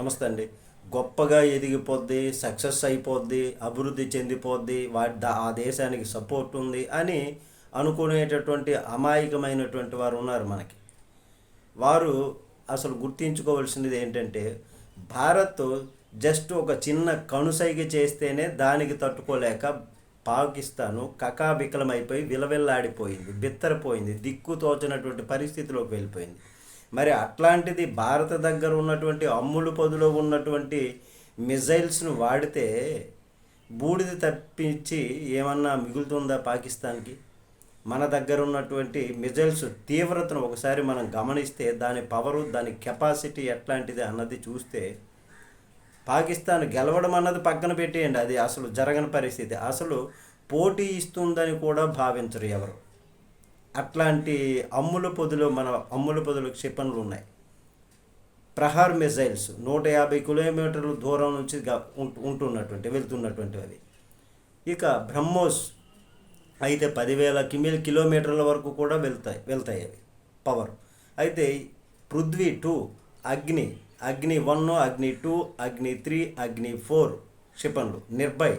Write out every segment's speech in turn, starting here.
నమస్తే అండి. గొప్పగా ఎదిగిపోద్ది సక్సెస్ అయిపోద్ది అభివృద్ధి చెందిపోద్ది వాటి ఆ దేశానికి సపోర్ట్ ఉంది అని అనుకునేటటువంటి అమాయకమైనటువంటి వారు ఉన్నారు మనకి. వారు అసలు గుర్తించుకోవాల్సినది ఏంటంటే భారత్ జస్ట్ ఒక చిన్న కనుసైగ చేస్తేనే దానికి తట్టుకోలేక పాకిస్తాను కకాబికలమైపోయి విలవిల్లాడిపోయింది బిత్తరపోయింది దిక్కు తోచినటువంటి పరిస్థితిలోకి వెళ్ళిపోయింది. మరి అట్లాంటిది భారత దగ్గర ఉన్నటువంటి అమ్ములు పదులో ఉన్నటువంటి మిజైల్స్ను వాడితే బూడిద తప్పించి ఏమన్నా మిగులుతుందా పాకిస్తాన్కి? మన దగ్గర ఉన్నటువంటి మిజైల్స్ తీవ్రతను ఒకసారి మనం గమనిస్తే దాని పవరు దాని కెపాసిటీ ఎట్లాంటిది అన్నది చూస్తే పాకిస్తాన్ గెలవడం అన్నది పక్కన పెట్టేయండి. అది అసలు జరగని పరిస్థితి. అసలు పోటీ ఇస్తుందని కూడా భావించరు ఎవరు. అట్లాంటి అమ్ముల పొదులు మన అమ్ముల పొదులు క్షిపణులు ఉన్నాయి ప్రహార్ మిజైల్స్ నూట యాభై కిలోమీటర్ల దూరం నుంచి ఉంటున్నటువంటి వెళ్తున్నటువంటివి అవి. ఇక బ్రహ్మోస్ అయితే పదివేల కిమీల కిలోమీటర్ల వరకు కూడా వెళ్తాయి వెళ్తాయి అవి పవర్. అయితే పృథ్వీ టూ అగ్ని అగ్ని వన్ అగ్ని టూ అగ్ని త్రీ అగ్ని ఫోర్ క్షిపణులు నిర్భయ్.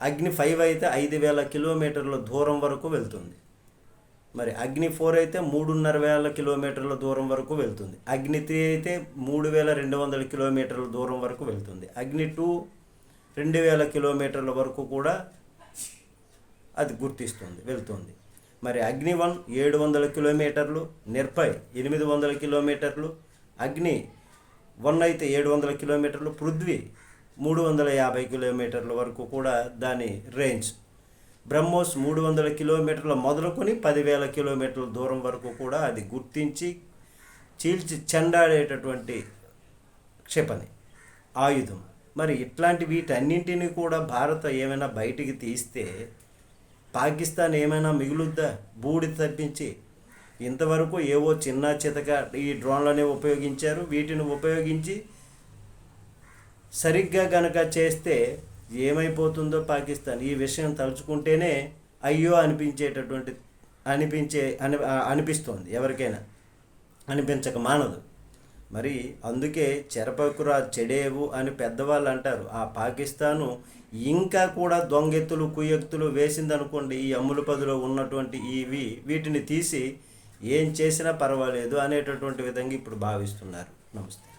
అగ్ని ఫైవ్ అయితే ఐదు వేల కిలోమీటర్ల దూరం వరకు వెళ్తుంది. మరి అగ్ని ఫోర్ అయితే మూడున్నర వేల కిలోమీటర్ల దూరం వరకు వెళ్తుంది. అగ్ని త్రీ అయితే మూడు వేల రెండు వందల కిలోమీటర్ల దూరం వరకు వెళ్తుంది. అగ్ని టూ రెండు వేల కిలోమీటర్ల వరకు కూడా అది గుర్తిస్తుంది వెళ్తుంది. మరి అగ్ని వన్ ఏడు వందల కిలోమీటర్లు నిర్భయ్ ఎనిమిది వందల కిలోమీటర్లు అగ్ని వన్ అయితే ఏడు వందల కిలోమీటర్లు పృథ్వీ మూడు వందల యాభై కిలోమీటర్ల వరకు కూడా దాని రేంజ్ బ్రహ్మోస్ మూడు వందల కిలోమీటర్ల మొదలుకొని పదివేల కిలోమీటర్ల దూరం వరకు కూడా అది గుర్తించి చీల్చి చెండాడేటటువంటి క్షిపణి ఆయుధం. మరి ఇట్లాంటి వీటన్నింటినీ కూడా భారత ఏమైనా బయటికి తీస్తే పాకిస్తాన్ ఏమైనా మిగులుద్దా? బూడి తప్పించి. ఇంతవరకు ఏవో చిన్న చితక ఈ డ్రోన్లనే ఉపయోగించారు. వీటిని ఉపయోగించి సరిగ్గా గనక చేస్తే ఏమైపోతుందో పాకిస్తాన్ ఈ విషయం తలుచుకుంటేనే అయ్యో అనిపించేటటువంటి అనిపించే అని అనిపిస్తోంది. ఎవరికైనా అనిపించక మానదు. మరి అందుకే చెరపకురా చెడేవు అని పెద్దవాళ్ళు అంటారు. ఆ పాకిస్తాను ఇంకా కూడా దొంగెత్తులు కుయ్యెత్తులు వేసిందనుకోండి ఈ అమ్ముల పదిలో ఉన్నటువంటి ఇవి వీటిని తీసి ఏం చేసినా పర్వాలేదు అనేటటువంటి విధంగా ఇప్పుడు భావిస్తున్నారు. నమస్తే.